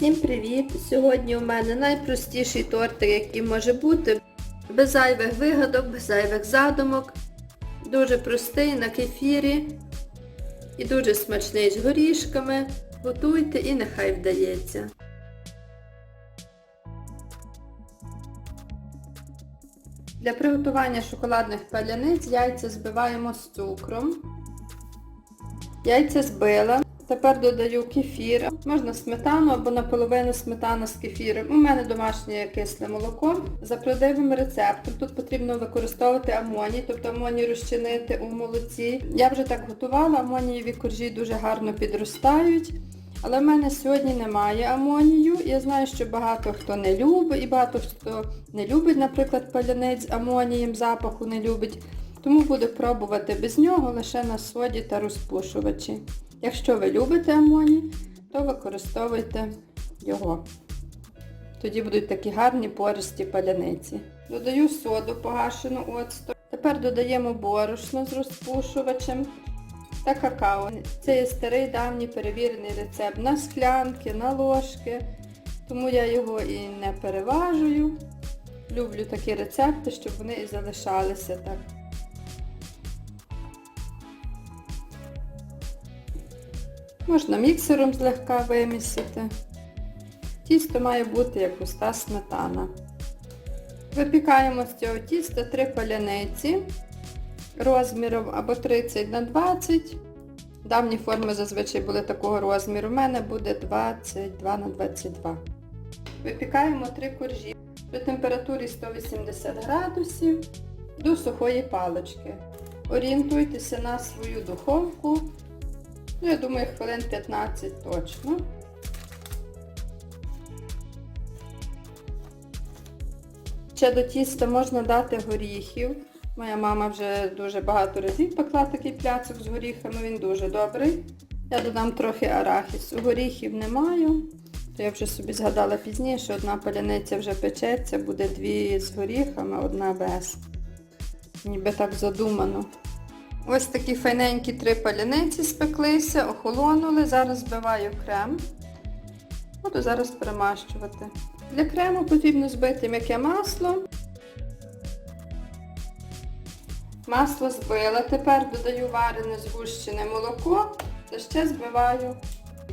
Всім привіт! Сьогодні у мене найпростіший тортик, який може бути. Без зайвих вигадок, без зайвих задумок. Дуже простий на кефірі і дуже смачний з горішками. Готуйте і нехай вдається. Для приготування шоколадних паляниць яйця збиваємо з цукром. Яйця збила. Тепер додаю кефір. Можна сметану або наполовину сметана з кефіром. У мене домашнє кисле молоко. За правдивим рецептом тут потрібно використовувати амоній, тобто амоній розчинити у молоці. Я вже так готувала, амонієві коржі дуже гарно підростають. Але в мене сьогодні немає амонію. Я знаю, що багато хто не любить і багато хто не любить, наприклад, паляниць з амонієм, запаху не любить. Тому буду пробувати без нього лише на соді та розпушувачі. Якщо ви любите амоній, то використовуйте його. Тоді будуть такі гарні пористі паляниці. Додаю соду погашену оцту. Тепер додаємо борошно з розпушувачем та какао. Це є старий давній перевірений рецепт на склянки, на ложки, тому я його і не переважую. Люблю такі рецепти, щоб вони і залишалися так. Можна міксером злегка вимісити. Тісто має бути як густа сметана. Випікаємо з цього тіста три паляниці розміром або 30 на 20. Давні форми зазвичай були такого розміру. У мене буде 22 на 22. Випікаємо три коржі при температурі 180 градусів до сухої палички. Орієнтуйтеся на свою духовку. Ну, я думаю, хвилин 15 точно. Ще до тіста можна дати горіхів. Моя мама вже дуже багато разів пекла такий пляцок з горіхами, він дуже добрий. Я додам трохи арахісу. Горіхів не маю. Я вже собі згадала пізніше, одна паляниця вже печеться, буде дві з горіхами, одна без. Ніби так задумано. Ось такі файненькі три паляниці спеклися, охолонули. Зараз збиваю крем. Буду зараз перемащувати. Для крему потрібно збити м'яке масло. Масло збила. Тепер додаю варене згущене молоко та ще збиваю.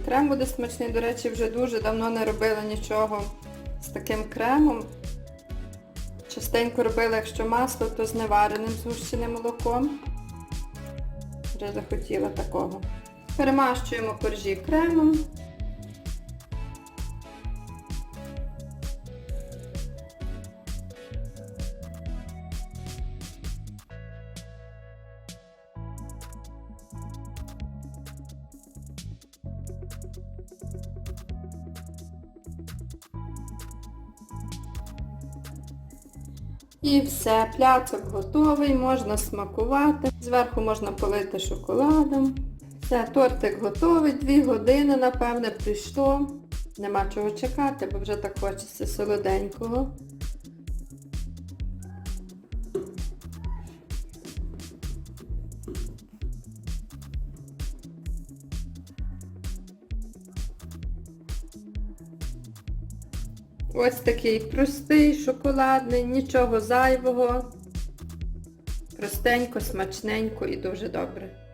Крем буде смачний, до речі, вже дуже давно не робила нічого з таким кремом. Частенько робила, якщо масло, то з невареним згущеним молоком. Вже захотіла такого. Перемащуємо коржі кремом. І все, пляцок готовий, можна смакувати. Зверху можна полити шоколадом. Все, тортик готовий, дві години, напевне, прийшло. Нема чого чекати, бо вже так хочеться солоденького. Ось такий простий, шоколадний, нічого зайвого. Простенько, смачненько і дуже добре.